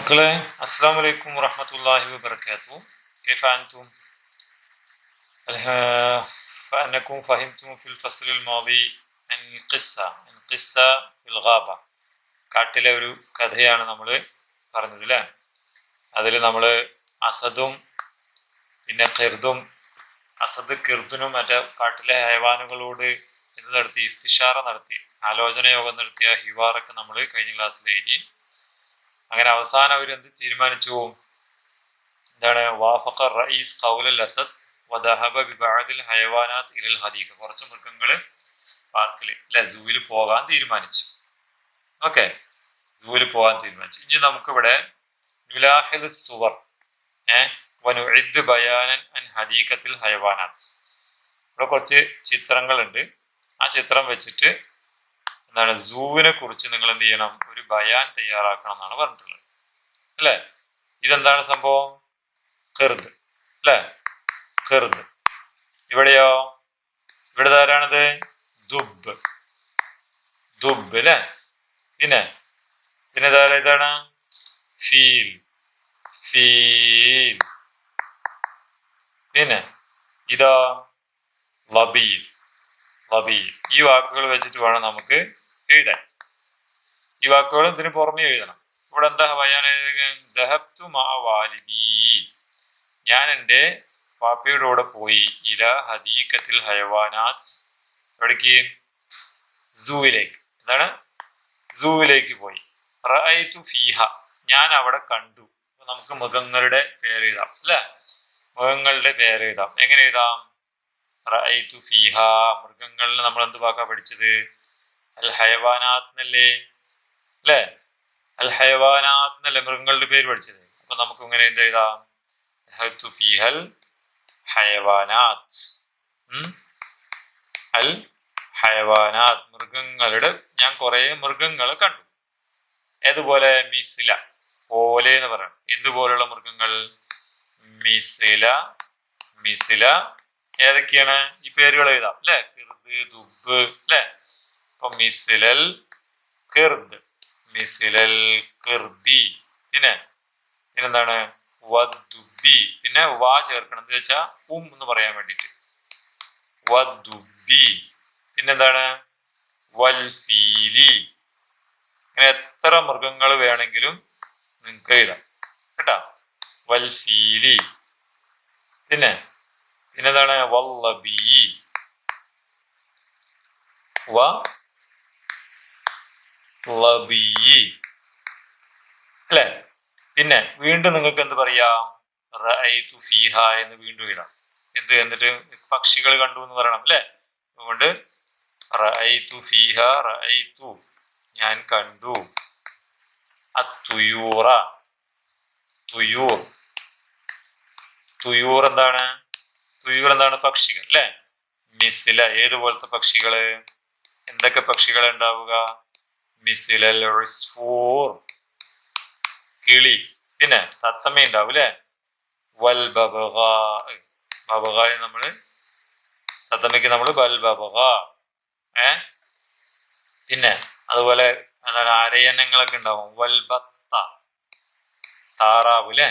മക്കളെ അസ്സാം വലൈക്കും വറഹമത്തല്ലാഹി വബർക്കാത്തു كيف أنتم؟ الها- فأنكم فهمتم في الفصل الماضي عن القصة عن قصة في الغابة കാട്ടിലെ ഒരു കഥയാണ് നമ്മൾ പറഞ്ഞത് അല്ലേ അതിൽ നമ്മൾ അസദും പിന്നെ കിർദും അസദ് കിർദുനും മറ്റേ കാട്ടിലെ ഹൈവാനുകളോട് ഇത് നടത്തി ഇസ്തിഷാറ നടത്തി ആലോചന യോഗം നടത്തിയ ഹിവാറൊക്കെ നമ്മൾ കഴിഞ്ഞ ക്ലാസ്സിൽ എഴുതി അങ്ങനെ അവസാനം അവർ എന്ത് തീരുമാനിച്ചു? എന്താണ്? വാഫഖ റഈസ് കൗലൽ അസദ് വദഹബ ബിബഅദിൽ ഹയവാനാത്ത് ഇലൽ ഹദീഖ. കുറച്ച് മൃഗങ്ങൾ പാർക്കിൽ അല്ലെ? സൂവിൽ പോകാൻ തീരുമാനിച്ചു. ഓക്കെ സൂവിൽ പോകാൻ തീരുമാനിച്ചു. ഇനി നമുക്കിവിടെ നുലാഹിൽ സുവർ ഏഹ് ബയാനൻ അൻ ഹദീഖത്തിൽ ഹയവാനാത്ത് ഇവിടെ കുറച്ച് ചിത്രങ്ങളുണ്ട്. ആ ചിത്രം വെച്ചിട്ട് എന്താണ് സൂവിനെ കുറിച്ച് നിങ്ങൾ എന്ത് ചെയ്യണം? ഒരു ബയാൻ തയ്യാറാക്കണം എന്നാണ് പറഞ്ഞിട്ടുള്ളത്. അല്ലേ? ഇതെന്താണ് സംഭവം? കെറുത് അല്ലേ? കെറുത് ഇവിടെയോ? ഇവിടെ ആരാണിത്? ദുബ്. ദുബ് അല്ലേ പിന്നെ? പിന്നെ ഇതാരാ ഇതാണ്? ഫീൽ. ഫീൽ. പിന്നെ? ഇതാ? ലബീൽ ലബീൽ ഈ വാക്കുകൾ വെച്ചിട്ട് വേണം നമുക്ക് എഴുതാൻ. ഈ വാക്കുകൾ ഇതിന് പുറമേ എഴുതണം. ഇവിടെ എന്താ പറയാൻ ദഹബ്തു മാ വാലിദി. ഞാൻ എന്റെ പാപ്പയുടെ കൂടെ പോയി. ഇല ഹദീഖത്തിൽ ഹയവാനാത്ത് എവിടേക്ക് സൂവിലേക്ക്. എന്താണ്? സൂവിലേക്ക് പോയി. റഅയ്തു ഫീഹ. ഞാൻ അവിടെ കണ്ടു. നമുക്ക് മൃഗങ്ങളുടെ പേര് എഴുതാം. അല്ലേ? മൃഗങ്ങളുടെ പേര് എഴുതാം. എങ്ങനെ എഴുതാം? റഅയ്തു ഫീഹ. മൃഗങ്ങളിൽ നമ്മൾ എന്ത് വാക്കാ പഠിച്ചത്? അൽ ഹയവാനാത്ത് അല്ലേ? അൽ ഹയവാനാത്ത് മൃഗങ്ങളുടെ പേര് പഠിച്ചത്? അപ്പൊ നമുക്ക് ഇങ്ങനെ എന്ത് എഴുതാം? ഫീഹൽ ഹയവാനാത്ത്? അൽ ഹയവാനാത്ത് മൃഗങ്ങളുടെ ഞാൻ കുറേ മൃഗങ്ങളെ കണ്ടു. ഏതുപോലെ? മിസില. പോലെ എന്ന് പറയണം. എന്തുപോലുള്ള മൃഗങ്ങൾ? മിസില. മിസില. ഏതൊക്കെയാണ്? ഈ പേരുകൾ എഴുതാം. അല്ലെ? കിർദ് ദുബ് അല്ലെ? അപ്പൊ മിസിലൽ കിർദ്. മിസിലൽ കിർദി. പിന്നെ പിന്നെന്താണ്? വദ്ദുബി. പിന്നെ വാ ചേർക്കണം. എന്ന് വെച്ചാൽ ഉം എന്ന് പറയാൻ വേണ്ടിയിട്ട്. വദ്ദുബി. പിന്നെന്താണ്? വൽഫീലി. അങ്ങനെ എത്ര മൃഗങ്ങൾ വേണമെങ്കിലും നിങ്ങൾക്ക് എഴുതാം. കേട്ടാ? വൽഫീലി. പിന്നെ പിന്നെന്താണ്? വല്ലബി. വ അല്ലേ? പിന്നെ വീണ്ടും നിങ്ങൾക്ക് എന്ത് പറയാം? ഫീഹ എന്ന് വീണ്ടും എഴുതാം. എന്ത്? എന്നിട്ട് പക്ഷികൾ കണ്ടു എന്ന് പറയണം അല്ലേ? അതുകൊണ്ട് റഅയ്തു ഫീഹ റഅയ്തു. ഞാൻ കണ്ടു. അത്തുയൂറ. തുയൂർ. തുയൂർ എന്താണ്? തുയൂർ എന്താണ്? പക്ഷികൾ അല്ലേ? മിസില ഏതുപോലത്തെ പക്ഷികൾ? എന്തൊക്കെ പക്ഷികൾ ഉണ്ടാവുക? മിസിലൽ റിസ്ഫൂർ കിളി. പിന്നെ തത്തമ്മ ഉണ്ടാവും അല്ലേ വൽ ബബഗ. ബബഗ നമ്മൾ തത്തമ്മയ്ക്ക് നമ്മൾ ബൽ ബബഗ. ഏ? പിന്നെ അതുപോലെ എന്താണ് അരയന്നങ്ങളൊക്കെ ഉണ്ടാവും. വൽബത്ത താറാവ് അല്ലേ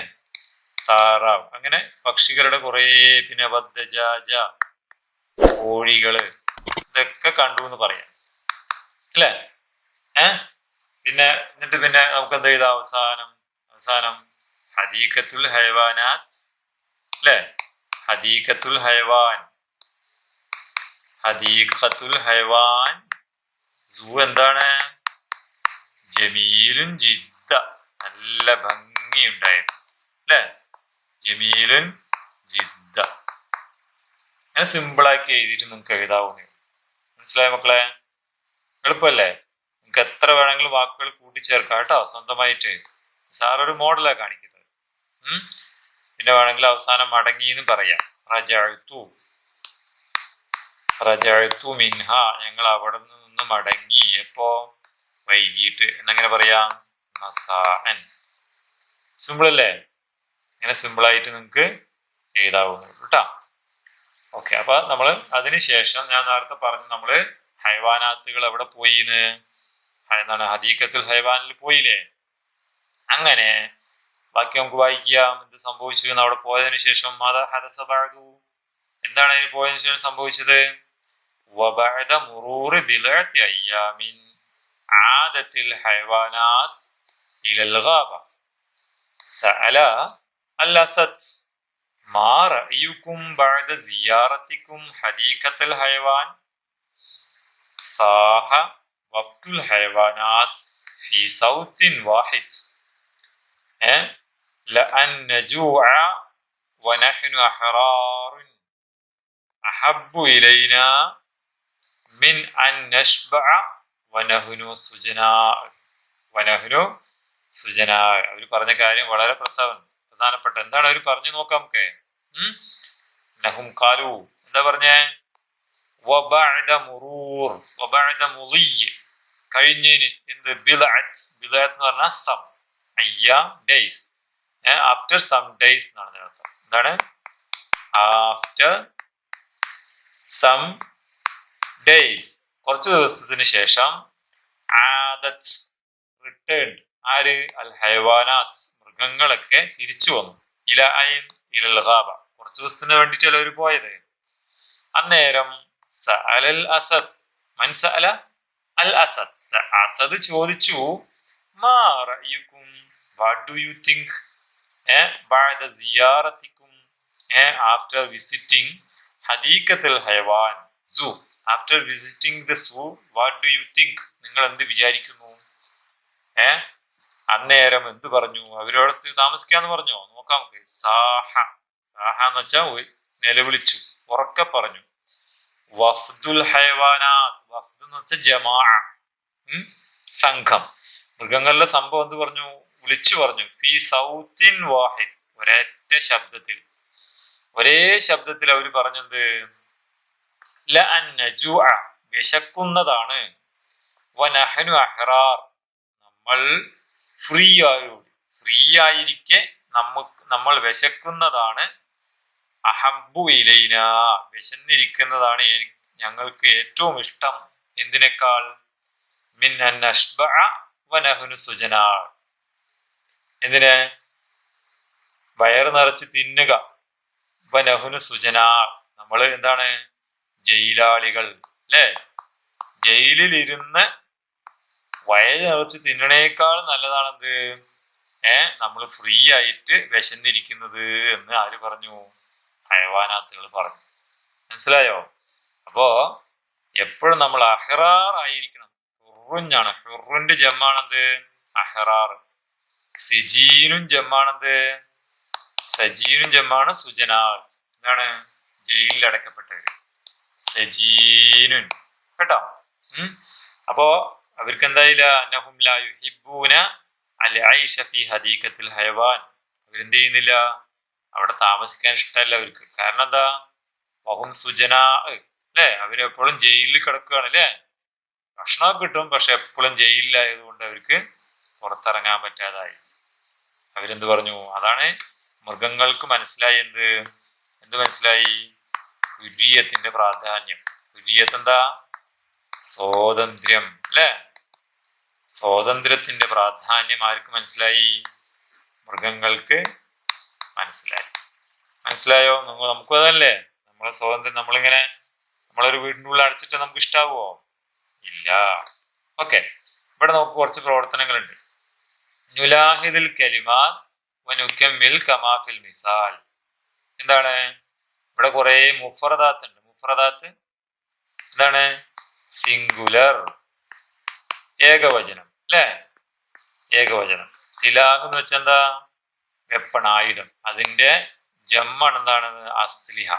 താറാവ്. അങ്ങനെ പക്ഷികളുടെ കുറേ പിന്നെ ബദ്ധജാജ കോഴികൾ ഇതൊക്കെ കണ്ടു എന്ന് പറയാം. അല്ലേ? ഏ? പിന്നെ എന്നിട്ട് പിന്നെ നമുക്ക് എന്ത് ചെയ്താ അവസാനം അവസാനം ഹദീഖത്തുൽ ഹൈവാനാത്ത് അല്ലേ? ഹദീഖത്തുൽ ഹൈവാൻ. ഹദീഖത്തുൽ ഹൈവാൻ. സൂ എന്താണ്? ജമീലുൻ ജിദ്ദ. നല്ല ഭംഗിയുണ്ടായിരുന്നു അല്ലേ? ജമീലുൻ ജിദ്ദ. ഞാൻ സിമ്പിളാക്കി എഴുതിയിട്ട് നിങ്ങൾക്ക് എഴുതാവുന്നേ മനസ്സിലായ മക്കളെ? എളുപ്പമല്ലേ? നിങ്ങൾക്ക് എത്ര വേണമെങ്കിലും വാക്കുകൾ കൂട്ടിച്ചേർക്കാം കേട്ടോ സ്വന്തമായിട്ട്. സാർ ഒരു മോഡലാണ് കാണിക്കുന്നത്? പിന്നെ വേണമെങ്കിൽ അവസാനം മടങ്ങി എന്ന് പറയാം. റജഴുത്തു റജഴുത്തു മിൻഹ. ഞങ്ങൾ അവിടെ നിന്ന് മടങ്ങി. എപ്പോ? വൈകിട്ട്. എന്നങ്ങനെ പറയാം. മസാൻ സിമ്പിൾ അല്ലേ? ഇങ്ങനെ സിമ്പിൾ ആയിട്ട് നിങ്ങൾക്ക് എഴുതാവുന്നുള്ളൂ കേട്ടോ ഓക്കെ അപ്പൊ നമ്മൾ അതിനുശേഷം ഞാൻ നേരത്തെ പറഞ്ഞു നമ്മൾ ഹൈവാനാത്തുകൾ എവിടെ പോയിന്ന്? എന്താണ് ഹദീക്കത്തുൽ ഹൈവാനിൽ പോയില്ലേ അങ്ങനെ ബാക്കി നമുക്ക് വായിക്കാം എന്ത് സംഭവിച്ചു എന്ന് അവിടെ പോയതിനു ശേഷം എന്താണ് അതിന് പോയതിനു ശേഷം സംഭവിച്ചത് വബഅദ ആദത്തിൽ ഹൈവാനാത്ത് ഗാബ സഅല അൽ മാ ബഅദ ഹദീഖത്തുൽ ഹൈവാൻ സാഹ الحيوانات في صوت واحد إيه؟ لأن نجوع ونحن أحرار أحب إلينا من أن نشبع ونحن سجناء ونحن സുജനാ അവർ പറഞ്ഞ കാര്യം വളരെ പ്രധാന പ്രധാനപ്പെട്ട എന്താണ് അവർ പറഞ്ഞു നോക്കാം നമുക്ക് ഉം? നഹും കാലു എന്താ പറഞ്ഞേ വബഅദ മുറൂർ വബഅദ മുളിയ് കഴിഞ്ഞതിന് എന്ത്? ബിലഅത്ത്. ബിലഅത്ത് എന്ന് പറഞ്ഞാൽ സം. അയ്യ ഡേയ്സ് ആഫ്റ്റർ സം ഡേയ്സ് എന്നാണ് അർത്ഥം എന്താണ്? ആഫ്റ്റർ സം ഡേയ്സ് കുറച്ച് ദിവസത്തിന് ശേഷം ആദത്സ് റിട്ടേൺ ആര്? അൽ ഹൈവാനാത്സ് മൃഗങ്ങളൊക്കെ തിരിച്ചു വന്നു. ഇല ഐൻ ഇലൽഹാബ കുറച്ച് ദിവസത്തിന് വേണ്ടിയിട്ടല്ല അവർ പോയത്? അന്നേരം സഅലൽ അസദ്. മൻ സഅല അൽ അസദ്. അസദ് ചോദിച്ചു what do you think a after visiting ഹദീഖത്തുൽ Haiwaan. Zoo after visiting the zoo what do you think? നിങ്ങൾ എന്ത് വിചാരിക്കുന്നു? ഏ അന്നേരം എന്ത് പറഞ്ഞു? അവരോട് താമസിക്കാന്ന് പറഞ്ഞോ? നോക്കാം നമുക്ക്. സാഹ. സാഹ എന്ന് വെച്ചാൽ നിലവിളിച്ചു. ഉറക്കെ പറഞ്ഞു. വഫ്ദുൽ ഹൈവാനാത്ത്. വഫ്ദ് എന്ന് വെച്ചാൽ ജമാ സംഘം. മൃഗങ്ങളുടെ സംഭവം എന്ത് പറഞ്ഞു? വിളിച്ചു പറഞ്ഞു. ഫി സൗത്തിൻ വാഹിദ്. ഒരൊറ്റ ശബ്ദത്തിൽ. ഒരേ ശബ്ദത്തിൽ അവർ പറഞ്ഞത് വിശക്കുന്നതാണ്. അഹ്റാർ. നമ്മൾ ഫ്രീ ആയോ ഫ്രീ ആയിരിക്കെ നമുക്ക് നമ്മൾ വിശക്കുന്നതാണ്. അഹബു ഇലൈന വിശന്നിരിക്കുന്നതാണ് ഞങ്ങൾക്ക് ഏറ്റവും ഇഷ്ടം. എന്തിനേക്കാൾ? വനഹുനു സുജന. എന്തിന്? വയറ് നിറച്ച് തിന്നുക. വനഹുനു സുജന. നമ്മൾ എന്താണ്? ജയിലാളികൾ അല്ലേ? ജയിലിലിരുന്ന് വയറ് നിറച്ച് തിന്നണേക്കാൾ നല്ലതാണെന്ത്? ഏ? നമ്മൾ ഫ്രീ ആയിട്ട് വിശന്നിരിക്കുന്നത് എന്ന് ആര് പറഞ്ഞു? ഹയവാനാത്തുകൾ പറഞ്ഞു. മനസ്സിലായോ? അപ്പോ എപ്പോഴും നമ്മൾ അഹ്റാർ ആയിരിക്കണം. ഹുറുഞ്ഞാണ്. ഹുറിന്റെ ജമ്മാണെന്ത്? അഹ്റാർ. സിജീനും ജമ്മാണെന്ത്? സജീനും ജമ്മാണ് സുജനാർ. എന്താണ്? ജയിലിൽ അടക്കപ്പെട്ടവര്. സജീനുൻ. കേട്ടോ. അപ്പോ അവർക്ക് എന്തായില്ല? ലാ അൽ ഐഷ ഹദീഖത്തിൽ അവരെന്ത് ചെയ്യുന്നില്ല? അവിടെ താമസിക്കാൻ ഇഷ്ടമല്ല അവർക്ക്. കാരണം എന്താ? വഹും സുജന അല്ലേ അവരെപ്പോഴും ജയിലിൽ കിടക്കുകയാണ് അല്ലേ ഭക്ഷണമൊക്കെ കിട്ടും പക്ഷെ എപ്പോഴും ജയിലിലായതുകൊണ്ട് അവർക്ക് പുറത്തിറങ്ങാൻ പറ്റാതായി. അവരെന്ത് പറഞ്ഞു? അതാണ് മൃഗങ്ങൾക്ക് മനസ്സിലായി എന്ത്? എന്ത് മനസ്സിലായി? ഉരിയത്തിന്റെ പ്രാധാന്യം. ഉരിയത്ത് എന്താ സ്വാതന്ത്ര്യം അല്ലേ സ്വാതന്ത്ര്യത്തിന്റെ പ്രാധാന്യം ആർക്ക് മനസ്സിലായി? മൃഗങ്ങൾക്ക് മനസ്സിലായി. മനസ്സിലായോ? നിങ്ങൾ നമുക്കും അതല്ലേ നമ്മളെ സ്വാതന്ത്ര്യം നമ്മളിങ്ങനെ നമ്മളൊരു വീടിന്റെ ഉള്ളിൽ അടച്ചിട്ട് നമുക്ക് ഇഷ്ടാവുമോ ഇല്ല. ഓക്കെ. ഇവിടെ നമുക്ക് കുറച്ച് പ്രവർത്തനങ്ങളുണ്ട്. നുലാഹിദിൽ കലിമാത് വനുക്കമ്മിൽ കമാഫിൽ മിസാൽ. എന്താണ്? ഇവിടെ കുറേ മുഫറദാത്ത് ഉണ്ട്. മുഫറദാത്ത് എന്താണ്? സിംഗുലർ. ഏകവചനം. അല്ലേ? ഏകവചനം. സിലാഹ് എന്ന് വെച്ചാൽ എന്താ? വെപ്പണായുധം. അതിന്റെ ജമ്മാണ് എന്താണ്? അസ്ലിഹ.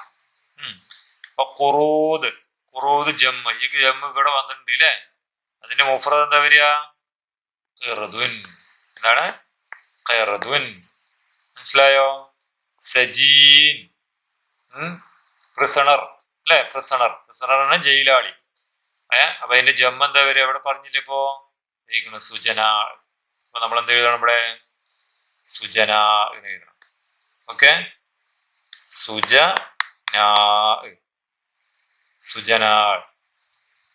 അപ്പൊ കുറൂത് കുറൂത് ജമ്മ. ഈ ജമ്മ ഇവിടെ വന്നിട്ടുണ്ട് അല്ലേ അതിന്റെ മുഫ്രദ് എന്താ വരിക? കെറുതുൻ എന്താണ്? കെറുതുൻ മനസ്സിലായോ? സജീൻ. പ്രിസണർ അല്ലെ പ്രിസണർ പ്രിസണർ ആണ് ജയിലാളി. ഏ? അപ്പൊ അതിന്റെ ജമ്മ എന്താ വരിക? അവിടെ പറഞ്ഞില്ലേ ഇപ്പോ? സുജന. അപ്പൊ നമ്മൾ എന്ത് എഴുതണം ഇവിടെ? സുജന എന്ന് എഴുതണം. ഓക്കെ? സുജ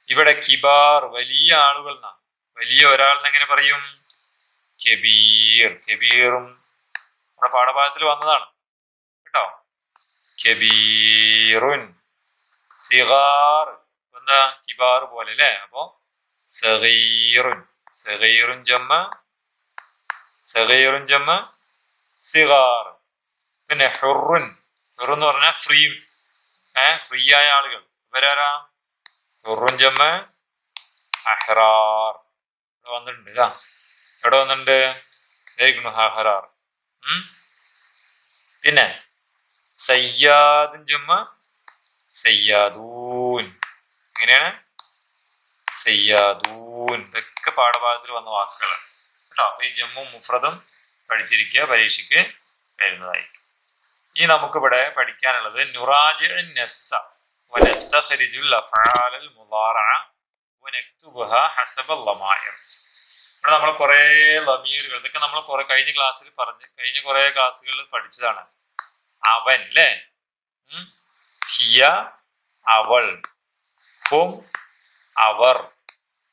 ഇവിടെ കിബാർ വലിയ ആളുകൾ എന്നാ വലിയ ഒരാളിനെ എങ്ങനെ പറയും? കെബീർ. കെബീറും നമ്മുടെ പാഠഭാഗത്തിൽ വന്നതാണ്. കേട്ടോ? കെബീറുൻ. സിഗാർ. എന്താ? കിബാർ പോലെ അല്ലേ? അപ്പോ സഹീറുൻ സഹീറുൻ ജമ്മ സഗീറുൻ ജമ്മ സിഗാർ പിന്നെ ഹുറുൻ. ഹുറു എന്ന് പറഞ്ഞാൽ ഫ്രീ ഏ ഫ്രീ ആയ ആളുകൾ. ഇവരാരാ? ഹുറുൻ ജമ്മ അഹ്റാർ. ഇവിടെ വന്നിട്ടുണ്ട് ഇതാ എവിടെ വന്നിട്ടുണ്ട്? ഇതായിരിക്കുന്നു. പിന്നെ സയ്യാദുൻ ജമ്മ സയ്യാദൂൻ. എങ്ങനെയാണ്? സയ്യാദൂൻ. ഇതൊക്കെ പാഠഭാഗത്തിൽ വന്ന വാക്കുകളാണ്. കേട്ടോ ഈ ജമ്മും മുഫ്രദും പഠിച്ചിരിക്കുക പരീക്ഷയ്ക്ക് വരുന്നതായിരിക്കും. ഇനി നമുക്കിവിടെ പഠിക്കാനുള്ളത് നുറാജ് നസ്സ. വനസ്തഖരിജുൽ അഫ്ആലൽ മുളാറഅ വനക്തുബുഹ ഹസബ ലമായിർ ഇവിടെ നമ്മൾ കുറേ ലമീറുകൾ ഇതൊക്കെ നമ്മൾ കുറെ കഴിഞ്ഞ ക്ലാസ്സിൽ പറഞ്ഞ് കഴിഞ്ഞ കുറെ ക്ലാസ്സുകളിൽ പഠിച്ചതാണ്. അവൻ അല്ലേ ഹിയ അവൾ. ഹും അവർ.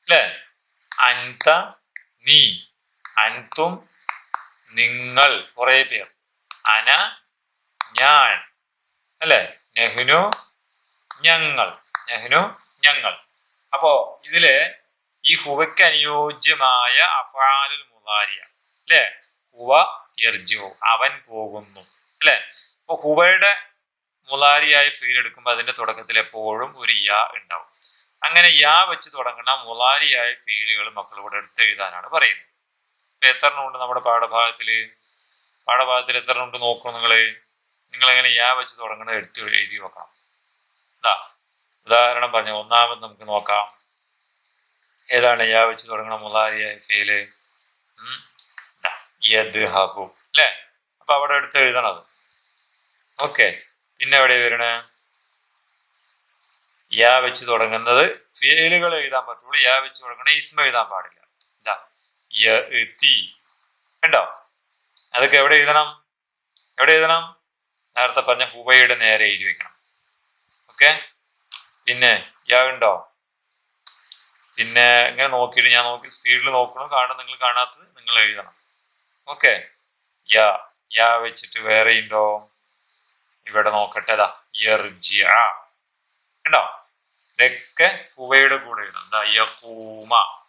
അല്ലേ അൻത നീ. അൻതും നിങ്ങൾ കുറെ പേർ. അന ഞാൻ. അല്ലേ? നെഹ്നു ഞങ്ങൾ. നെഹ്നു ഞങ്ങൾ. അപ്പോ ഇതിൽ ഈ ഹുവയ്ക്ക് അനുയോജ്യമായ അഫാലുൽ മുലാരിയ അല്ലേ? ഹുവ എർജു അവൻ പോകുന്നു. അല്ലേ? അപ്പൊ ഹുവയുടെ മുലാരിയായ ഫീൽ എടുക്കുമ്പോൾ അതിന്റെ തുടക്കത്തിൽ എപ്പോഴും ഒരു യാ ഉണ്ടാവും. അങ്ങനെ യാ വെച്ച് തുടങ്ങുന്ന മുലാരിയായ ഫീലുകൾ മക്കൾ ഇവിടെ എടുത്ത് പറയുന്നത്. ഇപ്പൊ എത്ര ഉണ്ട് നമ്മുടെ പാഠഭാഗത്തിൽ എത്ര ഉണ്ട് നോക്കണം നിങ്ങൾ. നിങ്ങൾ എങ്ങനെ യാ വെച്ച് തുടങ്ങണത് എടുത്ത് എഴുതി നോക്കാം. ഇതാ ഉദാഹരണം പറഞ്ഞ ഒന്നാമത് നമുക്ക് നോക്കാം. ഏതാണ് യാ വെച്ച് തുടങ്ങുന്ന മുതാരിയായ ഫീൽ? യദ്ഹബു അല്ലേ? അപ്പൊ അവിടെ എടുത്ത് എഴുതണത്. ഓക്കെ പിന്നെ എവിടെ വരണേ? യാ വെച്ച് തുടങ്ങുന്നത് ഫേലുകൾ എഴുതാൻ പറ്റുള്ളൂ. യാ വെച്ച് തുടങ്ങണ ഇസ്മ എഴുതാൻ പാടില്ല. യതി കണ്ടോ? അതൊക്കെ എവിടെ എഴുതണം? എവിടെ എഴുതണം? നേരത്തെ പറഞ്ഞ ഹുവയുടെ നേരെ എഴുതി വെക്കണം. ഓക്കെ? പിന്നെ യാ ഉണ്ടോ പിന്നെ ഇങ്ങനെ നോക്കിയിട്ട് ഞാൻ നോക്കി സ്പീഡിൽ നോക്കണം. കാണും നിങ്ങൾ കാണാത്തത് നിങ്ങൾ എഴുതണം. ഓക്കെ? യാ യാ വെച്ചിട്ട് വേറെ ഉണ്ടോ? ഇവിടെ നോക്കട്ടെ. ദാ യർജിഅ കണ്ടോ? ഇതൊക്കെ ഹുവയുടെ കൂടെ എഴുതാം എന്താ യഖൂമ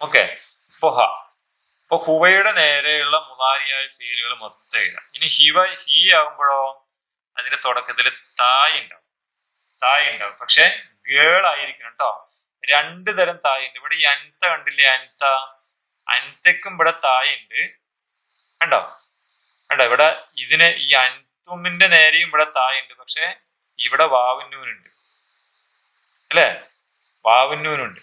ഓക്കെ പൊഹ ഇപ്പൊ ഹുവയുടെ നേരെയുള്ള മുതാരിയായ ഫീലുകൾ മൊത്തം എഴുതാം ഇനി ഹിവ ഹി ആകുമ്പോഴോ അതിന്റെ തുടക്കത്തിൽ തായ് ഉണ്ടാവും തായ് ഉണ്ടാവും പക്ഷെ ഗേൾ ആയിരിക്കണം കേട്ടോ രണ്ട് തരം തായ് ഉണ്ട് ഇവിടെ ഈ അൻത കണ്ടില്ലേ? അൻത. അൻതക്കും ഇവിടെ തായ് ഉണ്ട് കണ്ടോ? കണ്ടോ? ഇവിടെ ഇതിന് ഈ അൻതുമിന്റെ നേരെയും ഇവിടെ തായ് ഉണ്ട് പക്ഷെ ഇവിടെ വാവുന്നൂനുണ്ട്. അല്ലേ? വാവുന്നൂനുണ്ട്.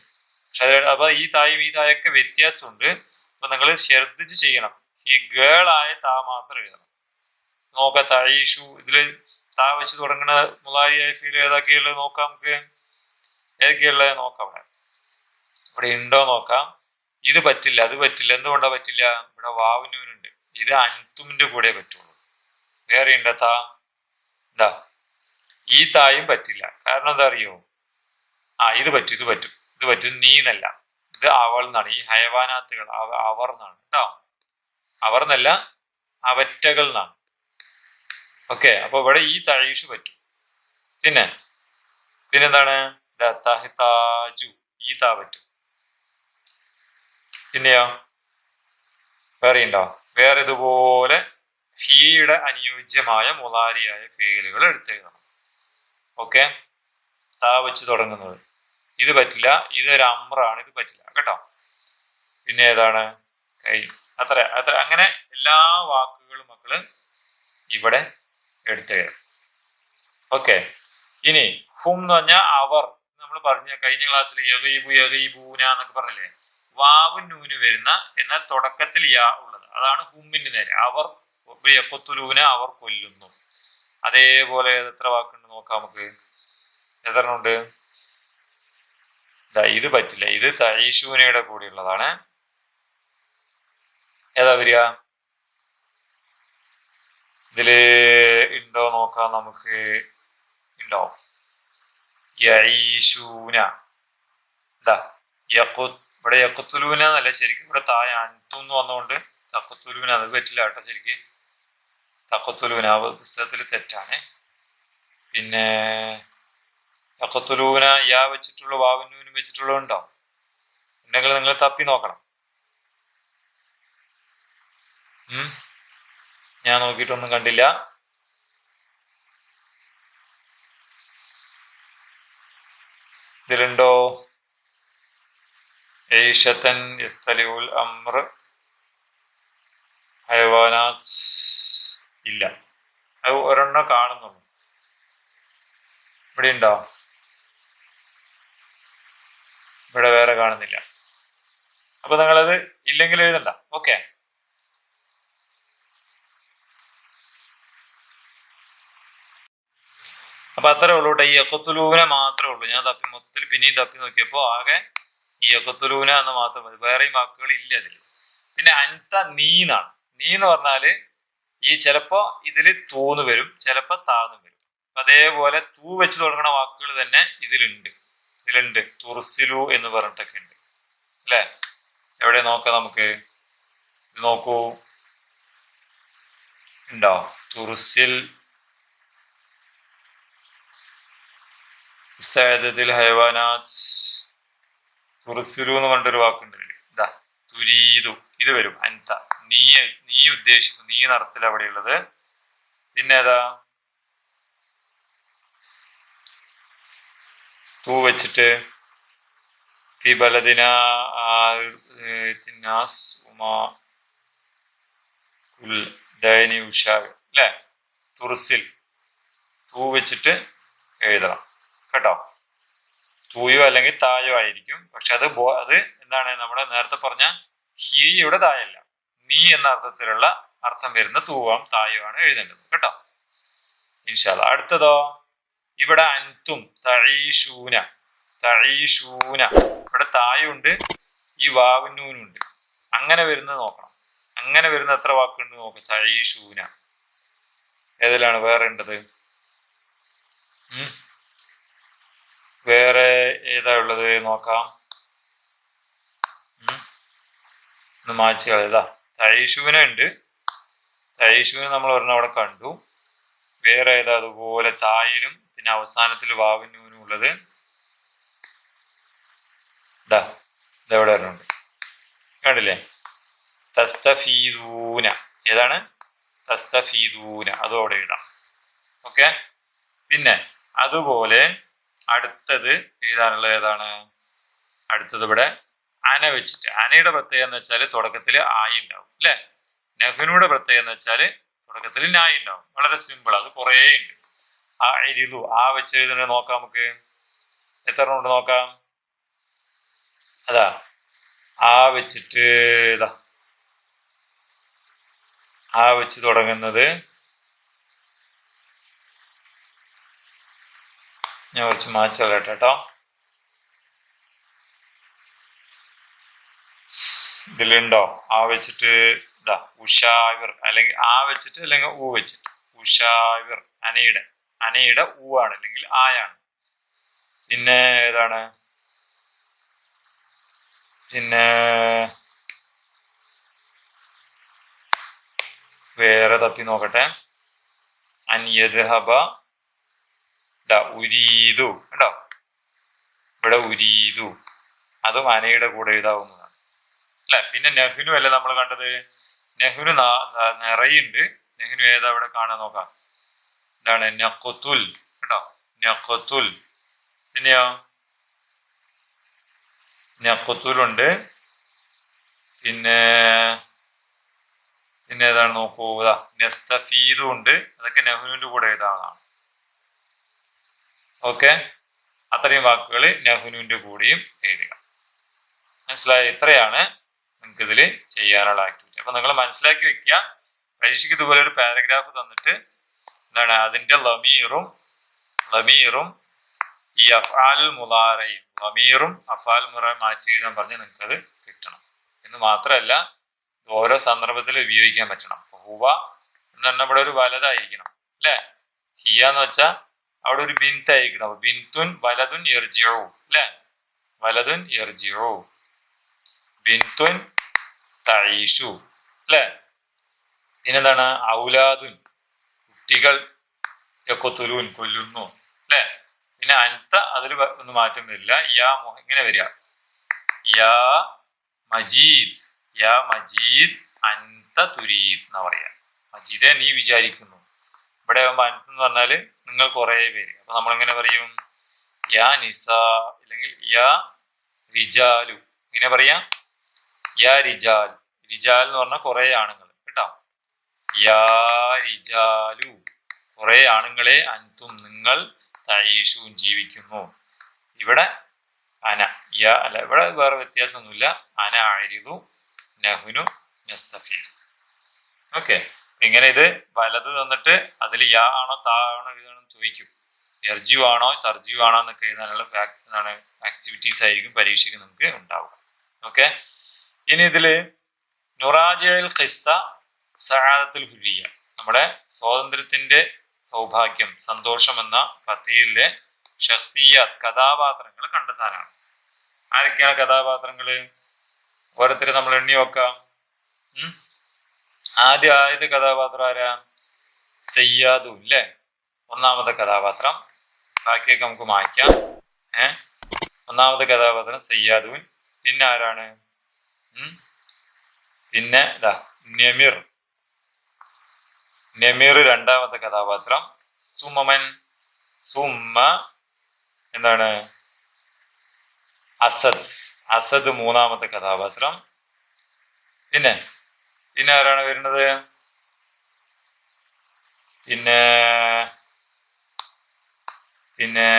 പക്ഷെ അപ്പൊ ഈ തായും ഈ തായൊക്കെ വ്യത്യാസമുണ്ട്. അപ്പൊ നിങ്ങൾ ശ്രദ്ധിച്ച് ചെയ്യണം. ഈ ഗേൾ ആയ താ മാത്രം എഴുതണം. നോക്ക തഴീഷു ഇതിൽ താ വെച്ച് തുടങ്ങുന്ന മുലാരിയായ ഫീൽ ഏതൊക്കെയുള്ളത് നോക്കാം നമുക്ക്. ഏതൊക്കെയുള്ളത് നോക്കാം അവിടെ ഇവിടെ ഉണ്ടോ നോക്കാം. ഇത് പറ്റില്ല അത് പറ്റില്ല. എന്തുകൊണ്ടാ പറ്റില്ല? ഇവിടെ വാവിനൂനുണ്ട്. ഇത് അൻതുമിന്റെ കൂടെ പറ്റുള്ളൂ. വേറെ ഉണ്ടോ താ? എന്താ ഈ തായും പറ്റില്ല. കാരണം എന്താ അറിയോ? ആ ഇത് പറ്റും ഇത് പറ്റും. ഇത് പറ്റും. നീ എന്നല്ല ഇത് അവൾ എന്നാണ്. ഈ ഹയവാനാത്തുകൾ അവ- അവർ എന്നാണ്. കേട്ടോ അവർ എന്നല്ല അവറ്റകൾ എന്നാണ്. ഓക്കെ അപ്പൊ ഇവിടെ ഈ തഴീഷ് പറ്റും. പിന്നെ പിന്നെന്താണ്? തഹ്താജു. ഈ താ പറ്റും. പിന്നെയോ? വേറെ ഉണ്ടോ? വേറെ ഇതുപോലെ ഹീയുടെ അനുയോജ്യമായ മുലാരിയായ ഫേലുകൾ എടുത്തെഴുതണം ഓക്കെ? താ വെച്ച് തുടങ്ങുന്നത്. ഇത് പറ്റില്ല ഇത് ഒരു അമ്രാണ് ഇത് പറ്റില്ല. കേട്ടോ? പിന്നെ ഏതാണ്? കൈ അത്ര അത്ര. അങ്ങനെ എല്ലാ വാക്കുകളും മക്കൾ ഇവിടെ എടുത്തെഴുതും ഓക്കെ. ഇനി ഹും എന്ന് പറഞ്ഞാൽ അവർ. നമ്മൾ പറഞ്ഞ കഴിഞ്ഞ ക്ലാസ്സിൽ യഹീബു യഹീബൂന എന്നൊക്കെ പറഞ്ഞില്ലേ? വാവു നൂന് വരുന്ന എന്നാൽ തുടക്കത്തിൽ യാ ഉള്ളത്. അതാണ് ഹുമ്മിന്റെ നേരെ. അവർ യപ്പത്തുലൂന അവർ കൊല്ലുന്നു. അതേപോലെ എത്ര വാക്കുണ്ട് നോക്കാം നമുക്ക്. എത്ര ഇത് പറ്റില്ല. ഇത് തഴീശൂനയുടെ കൂടെ ഉള്ളതാണ് ഏതാ വരിക? ഇതിൽ ഉണ്ടോ നോക്കാം നമുക്ക്. ഉണ്ടോ? യഴീശൂന. ഇതാ യക്കു ഇവിടെ യക്കുത്തുലൂന എന്നല്ല ശരിക്കും ഇവിടെ തായ അൻതു എന്ന് വന്നുകൊണ്ട് തക്കുത്തുലൂന അത് പറ്റില്ല കേട്ടോ ശരിക്ക്. തക്കുത്തുലൂന പുസ്തകത്തിൽ തെറ്റാണ്. പിന്നെ തക്കത്തുലൂന യാ വെച്ചിട്ടുള്ള വാവിനൂനും വെച്ചിട്ടുള്ളത് ഉണ്ടോ? ഉണ്ടെങ്കിൽ നിങ്ങൾ തപ്പി നോക്കണം. ഞാൻ നോക്കിയിട്ടൊന്നും കണ്ടില്ല. ഇതിലുണ്ടോ? ഏഷത്തൻ യസ്തലിഉൽ അമ്ര ഹയവാനാസ് ഇല്ല. അത് ഒരെണ്ണം കാണുന്നുള്ളൂ. ഇവിടെ ഉണ്ടോ ഇവിടെ വേറെ കാണുന്നില്ല. അപ്പൊ നിങ്ങളത് ഇല്ലെങ്കിൽ എഴുതണ്ട. ഓക്കെ അപ്പൊ അത്രേ ഉള്ളൂ കേട്ടോ. ഈ എക്കത്തുലൂന മാത്രമേ ഉള്ളൂ. ഞാൻ തപ്പി മൊത്തത്തിൽ പിന്നെയും തപ്പി നോക്കിയപ്പോ ആകെ ഈ എക്കത്തുലൂന എന്ന് മാത്രം മതി. വേറെയും വാക്കുകൾ ഇല്ല അതിൽ പിന്നെ അൻത നീന്നാണ് നീ എന്ന് പറഞ്ഞാൽ ഈ ചിലപ്പോ ഇതിൽ തൂന്ന് വരും ചിലപ്പോ താന്ന് വരും. അതേപോലെ തൂ വെച്ച് തുടങ്ങുന്ന വാക്കുകൾ തന്നെ ഇതിലുണ്ട്. ഇതിലുണ്ട് തുർസിലു എന്ന് പറഞ്ഞിട്ടൊക്കെ ഉണ്ട് അല്ലേ? എവിടെ നോക്കാം നമുക്ക്? ഇത് നോക്കൂ. ഉണ്ടോ? തുർസിൽ ഇസ്തായതത്തിൽ ഹൈവാനാസ് തുറസിലു എന്ന് പറഞ്ഞിട്ടൊരു വാക്കുണ്ട് ഇതാ തുരീതു. ഇത് വരും. അൻത. നീ നീ ഉദ്ദേശിക്കുന്നു. നീ നടത്തിൽ അവിടെയുള്ളത്. പിന്നെ തൂ വെച്ചിട്ട് ഫി ബലദിന അല്ലേ? തുറസിൽ തൂ വെച്ചിട്ട് എഴുതണം. കേട്ടോ? തൂയോ അല്ലെങ്കിൽ തായോ ആയിരിക്കും. പക്ഷെ അത് അത് എന്താണ് നമ്മുടെ നേരത്തെ പറഞ്ഞ ഹിയുടെ തായല്ല. നീ എന്ന അർത്ഥത്തിലുള്ള അർത്ഥം വരുന്ന തൂവാം തായോ ആണ് എഴുതേണ്ടത്. കേട്ടോ? ഇൻഷാല്ല അടുത്തതോ? ഇവിടെ അൻതും തഴീഷൂന തഴീഷൂന ഇവിടെ തായുണ്ട് ഈ വാവുന്നൂനുണ്ട് അങ്ങനെ വരുന്നത് നോക്കണം. അങ്ങനെ വരുന്ന എത്ര വാക്കുണ്ട് നോക്ക്. തഴീഷൂന ഏതിലാണ് വേറെ ഉണ്ടത്? വേറെ ഏതാ ഉള്ളത് നോക്കാം. ഒന്ന് മായ്ച്ചു കളയതാ തഴീഷൂന ഉണ്ട്. തഴീഷൂന നമ്മൾ ഒരെണ്ണം അവിടെ കണ്ടു. വേറെ ഏതാ? അതുപോലെ തായിലും പിന്നെ അവസാനത്തിൽ വാവിനൂനും ഉള്ളത് ഡാ ഇതെവിടെ വരുന്നുണ്ട്? കണ്ടില്ലേ? തസ്തഫീദൂന. ഏതാണ്? തസ്തഫീദൂന. അതും അവിടെ എഴുതാം. ഓക്കെ? പിന്നെ അതുപോലെ അടുത്തത് എഴുതാനുള്ള ഏതാണ്? അടുത്തത് ഇവിടെ അന വെച്ചിട്ട്. അനയുടെ പ്രത്യേകത എന്ന് വെച്ചാൽ തുടക്കത്തിൽ ആയി ഉണ്ടാവും അല്ലെ? നെഹ്നുയുടെ പ്രത്യേകത എന്ന് വെച്ചാൽ തുടക്കത്തിൽ നായി ഉണ്ടാവും. വളരെ സിമ്പിൾ അത് കുറേ ഉണ്ട്. ആ ആ വെച്ച് എഴുതുന്നത് നോക്കാം നമുക്ക്. എത്ര ഉണ്ട് നോക്കാം? അതാ. ആ വെച്ചിട്ട് ഇതാ. ആ വെച്ച് തുടങ്ങുന്നത് ഞാൻ കുറച്ച് മാച്ച് കളയട്ടെ കേട്ടോ. ഇതിലുണ്ടോ? ആ വെച്ചിട്ട് ഇതാ. ഉഷാവിർ അല്ലെങ്കിൽ ആ വെച്ചിട്ട് അല്ലെങ്കിൽ ഊ വെച്ചിട്ട്. ഉഷാവിർ അനയുടെ. അനയുടെ ഊ ആണ് അല്ലെങ്കിൽ ആയാണ്. പിന്നെ ഏതാണ്? പിന്നെ വേറെ തപ്പി നോക്കട്ടെ. ദാ ഉരീതു കേട്ടോ? ഇവിടെ ഉരീതു അതും അനയുടെ കൂടെ എഴുതാവുന്നതാണ്. അല്ലെ? പിന്നെ നെഹ്നു അല്ലേ നമ്മൾ കണ്ടത്? നെഹ്നു നിറയുണ്ട്. നെഹ്നു ഏതാ ഇവിടെ കാണാൻ നോക്കാം. എന്താണ്? നഖത്തുൽ കേട്ടോ നഖത്തുൽ പിന്നെയോ? നഖത്തുലുണ്ട് പിന്നെ പിന്നെ ഏതാണ് നോക്കൂ? നെസ്തഫീദും ഉണ്ട്. അതൊക്കെ നെഹ്നുവിന്റെ കൂടെ എഴുതാവുന്നതാണ് ഓക്കെ? അത്രയും വാക്കുകൾ നെഹ്നുവിന്റെ കൂടെയും എഴുതുക. മനസ്സിലായ? ഇത്രയാണ് നിങ്ങൾക്ക് ഇതിൽ ചെയ്യാനുള്ള ആക്ടിവിറ്റി അപ്പൊ നിങ്ങൾ മനസ്സിലാക്കി വെക്കുക. പരീക്ഷയ്ക്ക് ഇതുപോലെ ഒരു പാരഗ്രാഫ് തന്നിട്ട് എന്താണ് അതിന്റെ ലമീറും ലമീറും ഈ അഫാൽ മുലാറയും ലമീറും അഫാൽ മുറ മാറ്റി എഴുതാൻ പറഞ്ഞ് നിങ്ങൾക്കത് കിട്ടണം. എന്ന് മാത്രമല്ല ഓരോ സന്ദർഭത്തിൽ ഉപയോഗിക്കാൻ പറ്റണം. ഹുവ എന്ന് പറഞ്ഞാൽ ഇവിടെ ഒരു വലതായിരിക്കണം അല്ലേ? ഹിയ എന്ന് വെച്ചാൽ അവിടെ ഒരു ബിന്ത് ആയിരിക്കണം. ബിന്തുൻ വലതുൻ എർജിയോ അല്ലേ? വലതുൻ എർജിയോ ബിന്തുൻ തഴീഷു അല്ലേ? പിന്നെന്താണ്? ഔലാദുൻ. കുട്ടികൾ കൊത്തുലൂൻ കൊല്ലുന്നു അല്ലേ? പിന്നെ അൻത അതിൽ ഒന്ന് മാറ്റം വരില്ല യാ മോഹ ഇങ്ങനെ വരിക. യാ മജീദ് യാ മജീദ് അൻത തുരീദ് എന്ന് പറയാ. മജീദെ നീ വിചാരിക്കുന്നു. ഇവിടെ ആകുമ്പോൾ അനത്ത് എന്ന് പറഞ്ഞാൽ നിങ്ങൾ കുറേ പേര്. അപ്പൊ നമ്മൾ എങ്ങനെ പറയും യാ നിസ അല്ലെങ്കിൽ യാ റിജാലു. ഇങ്ങനെ പറയാം. യാ റിജാൽ. റിജാൽ എന്ന് പറഞ്ഞാൽ കുറേ ആണുങ്ങൾ കേട്ടോ യാ റിജാലു കുറെ ആണുങ്ങളെ അൻതും നിങ്ങൾ തൈഷും ജീവിക്കുന്നു. ഇവിടെ അന യ അല്ല ഇവിടെ വേറെ വ്യത്യാസമൊന്നുമില്ല. അന ആയിരുന്നു നഹുനു നസ്തഫീർ ഓക്കെ ഇങ്ങനെ ഇത് വലത് തന്നിട്ട് അതിൽ യാ ആണോ താ ആണോ എഴുതണം ചോദിക്കും. എർജു ആണോ തർജു ആണോ എന്നൊക്കെ എഴുതാനുള്ള എന്താണ് ആക്ടിവിറ്റീസ് ആയിരിക്കും പരീക്ഷയ്ക്ക് നമുക്ക് ഉണ്ടാവുക. ഓക്കെ ഇനി ഇതിൽ നുറാജൽ ഖിസ്സ സഹാദത്തുൽ ഹുരിയ നമ്മുടെ സ്വാതന്ത്ര്യത്തിന്റെ സൗഭാഗ്യം സന്തോഷം എന്ന പത്തിയിലെ ഷഹ്സിയ കഥാപാത്രങ്ങൾ കണ്ടെത്താനാണ്. ആരൊക്കെയാണ് കഥാപാത്രങ്ങൾ ഓരോരുത്തർ നമ്മൾ എണ്ണി നോക്കാം? ആദ്യ ആദ്യത്തെ കഥാപാത്രം ആരാ? സയ്യാദു അല്ലേ? ഒന്നാമത്തെ കഥാപാത്രം. ബാക്കിയൊക്കെ നമുക്ക് മായ്ക്കാം. ഏ? ഒന്നാമത്തെ കഥാപാത്രം സയ്യാദുൻ പിന്നെ ആരാണ്? പിന്നെ ഇതാ നെമിർ നെമിർ രണ്ടാമത്തെ കഥാപാത്രം. സുമമൻ സുമ എന്താണ്? അസദ്. അസദ് മൂന്നാമത്തെ കഥാപാത്രം. പിന്നെ പിന്നെ ആരാണ് വരുന്നത്? പിന്നെ പിന്നെ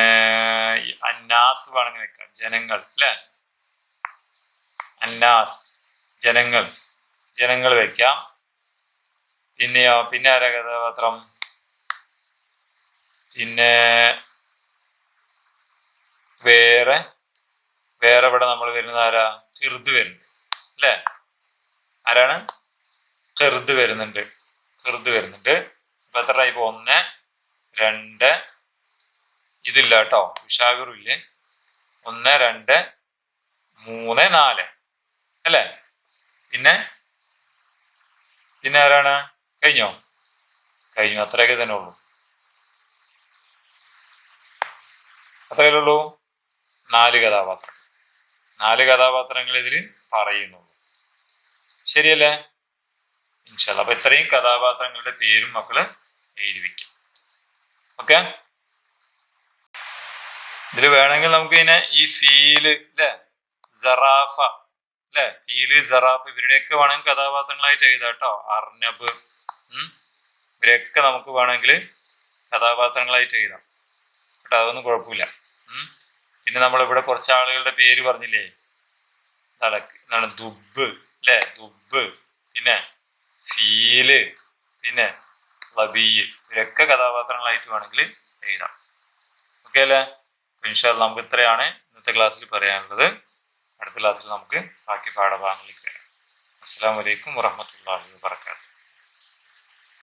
അന്നാസ് വേണമെങ്കിൽ വെക്കാം. ജനങ്ങൾ അല്ലെ? അന്നാസ്. ജനങ്ങൾ. ജനങ്ങൾ വെക്കാം. പിന്നെയോ? പിന്നെ ആരാ കഥാപാത്രം? പിന്നെ വേറെ? വേറെ ഇവിടെ നമ്മൾ വരുന്നത് ആരാ? ചെറുത് വരുന്നു അല്ലേ? ആരാണ്? ചെറുത് വരുന്നുണ്ട്. ചെറുത് വരുന്നുണ്ട്. ഇപ്പൊ എത്ര ടൈപ്പ് ഒന്ന് രണ്ട്. ഇതില്ല കേട്ടോ. ഉഷാവിറില്ലേ ഒന്ന് രണ്ട് മൂന്ന് നാല്. അല്ലേ? പിന്നെ? പിന്നെ ആരാണ്? കഴിഞ്ഞോ? കഴിഞ്ഞു. അത്രയൊക്കെ തന്നെ ഉള്ളൂ. അത്രയല്ലേ ഉള്ളൂ. നാല് കഥാപാത്രം. നാല് കഥാപാത്രങ്ങൾ ഇതിൽ പറയുന്നുള്ളൂ ശരിയല്ലേ? ഇൻഷാല്ല അപ്പൊ ഇത്രയും കഥാപാത്രങ്ങളുടെ പേരും മക്കൾ എഴുതി വെക്കും. ഓക്കെ? ഇതിൽ വേണമെങ്കിൽ നമുക്ക് ഇതിനെ ഈ ഫീൽ അല്ലെ സറാഫ അല്ലെ ഫീൽ സറാഫ് ഇവരുടെയൊക്കെ വേണമെങ്കിൽ കഥാപാത്രങ്ങളായിട്ട് എഴുതാം കേട്ടോ. അർനബ് ഉം. ഇവരെയൊക്കെ നമുക്ക് വേണമെങ്കിൽ കഥാപാത്രങ്ങളായിട്ട് എഴുതാം. കേട്ടോ? അതൊന്നും കുഴപ്പമില്ല. പിന്നെ നമ്മളിവിടെ കുറച്ച് ആളുകളുടെ പേര് പറഞ്ഞില്ലേ? നടക്ക് എന്താണ്? ദുബ് അല്ലേ? ദുബ്. പിന്നെ ഫീൽ പിന്നെ ലബീയ് ഇവരൊക്കെ കഥാപാത്രങ്ങളായിട്ട് വേണമെങ്കിൽ എഴുതാം. ഓക്കെ അല്ലേ? ഇൻഷാൽ നമുക്ക് ഇത്രയാണ് ഇന്നത്തെ ക്ലാസ്സിൽ പറയാനുള്ളത്. അടുത്ത ക്ലാസ്സിൽ നമുക്ക് ബാക്കി പാഠഭാഗങ്ങളിലേക്ക് വരാം. അസ്സാം വലൈക്കും വറഹമത്തല്ലാഹി വാബർക്കാത്തു